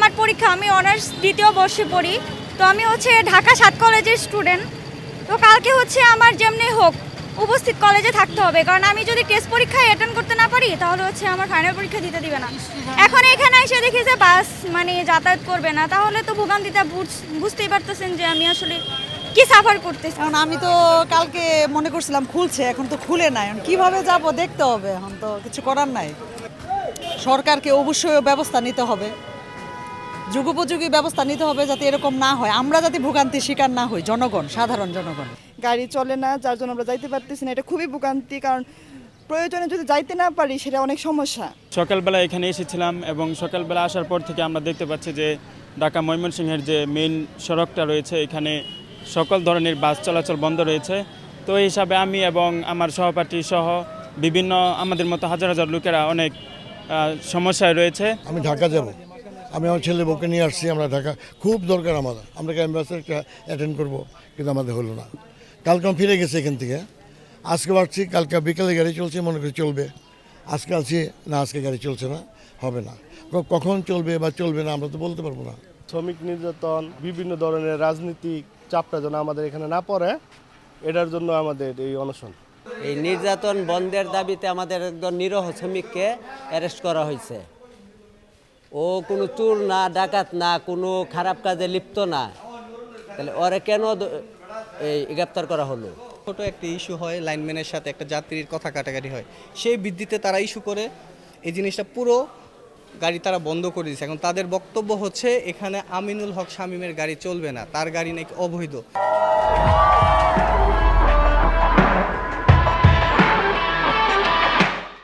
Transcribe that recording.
আমার পরীক্ষা, আমি অনার্স দ্বিতীয় বর্ষে পড়ি। তো আমি হচ্ছে ঢাকা সাত কলেজের স্টুডেন্ট তো কালকে হচ্ছে আমার যেমনি হোক উপস্থিত কলেজে থাকতে হবে। কারণ আমি যদি টেস্ট পরীক্ষায় অ্যাটেন্ড করতে না পারি, তাহলে হচ্ছে আমার ফাইনাল পরীক্ষা দিতে দিবে না। এখন এখানে এসে দেখি যে বাস মানে যাতায়াত করবে না। তাহলে তো ভোগান্তিটা বুঝ- বুঝতেই পারতেছেন যে আমি আসলে কি সাফার করতেছি। কারণ আমি তো কালকে মনে করছিলাম খুলছে, এখন তো খুলে নাই। এখন কীভাবে যাব দেখতে হবে, এখন তো কিছু করার নাই। সরকারকে অবশ্যই ব্যবস্থা নিতে হবে। যুগোপযোগী ব্যবস্থা নিতে হবে যাতে এরকম না হয়। আমরা যাতে ভোগান্তির শিকার না হই জনগণ সাধারণ জনগণ। গাড়ি চলে না যার জন্য আমরা যাইতে পারতেছি না এটা খুবই ভোগান্তি কারণ প্রয়োজনে যদি যাইতে না পারি সেটা অনেক সমস্যা। সকালবেলা এখানে এসেছিলাম এবং সকালবেলা আসার পর থেকে আমরা দেখতে পাচ্ছি যে ঢাকা ময়মনসিংহের যে মেইন সড়কটা রয়েছে এখানে সকল ধরনের বাস চলাচল বন্ধ রয়েছে। তো এই হিসাবে আমি এবং আমার সহপাঠী সহ বিভিন্ন আমাদের মতো হাজার হাজার লোকেরা অনেক সমস্যায় রয়েছে। আমি ঢাকা যাব। আমি আমার ছেলে বউকে নিয়ে আসছি আমরা ঢাকা খুব দরকার আমাদের। আমরা অ্যাম্বাসেডারটা অ্যাটেন্ড করব? কিন্তু আমাদের হলো না। কালকে আমি ফিরে গেছি এখান থেকে। আজকে বাড়ছি কালকে বিকেলে গাড়ি চলছে মনে করি চলবে। আজকে আছি না আজকে গাড়ি চলছে না হবে না। কখন চলবে বা চলবে না আমরা তো বলতে পারব না। শ্রমিক নির্যাতন বিভিন্ন ধরনের রাজনীতিক চাপটা যেন আমাদের এখানে না পড়ে এটার জন্য আমাদের এই অনশন। এই নির্যাতন বন্ধের দাবিতে আমাদের একজন নিরহ শ্রমিককে অ্যারেস্ট করা হয়েছে। ও কোনো চোর না, ডাকাত না, কোনো খারাপ কাজে লিপ্ত না। তাহলে ওরে কেন এই গ্রেপ্তার করা হলো? ছোট একটা ইস্যু হয়, লাইনম্যানের সাথে একটা যাত্রীর কথা কাটাকাটি হয়। সেই ভিত্তিতে তারা ইস্যু করে, এই জিনিসটা পুরো গাড়ি তারা বন্ধ করে দিয়েছে। এখন তাদের বক্তব্য হচ্ছে, এখানে আমিনুল হক শামীমের গাড়ি চলবে না, তার গাড়ি নাকি অবৈধ।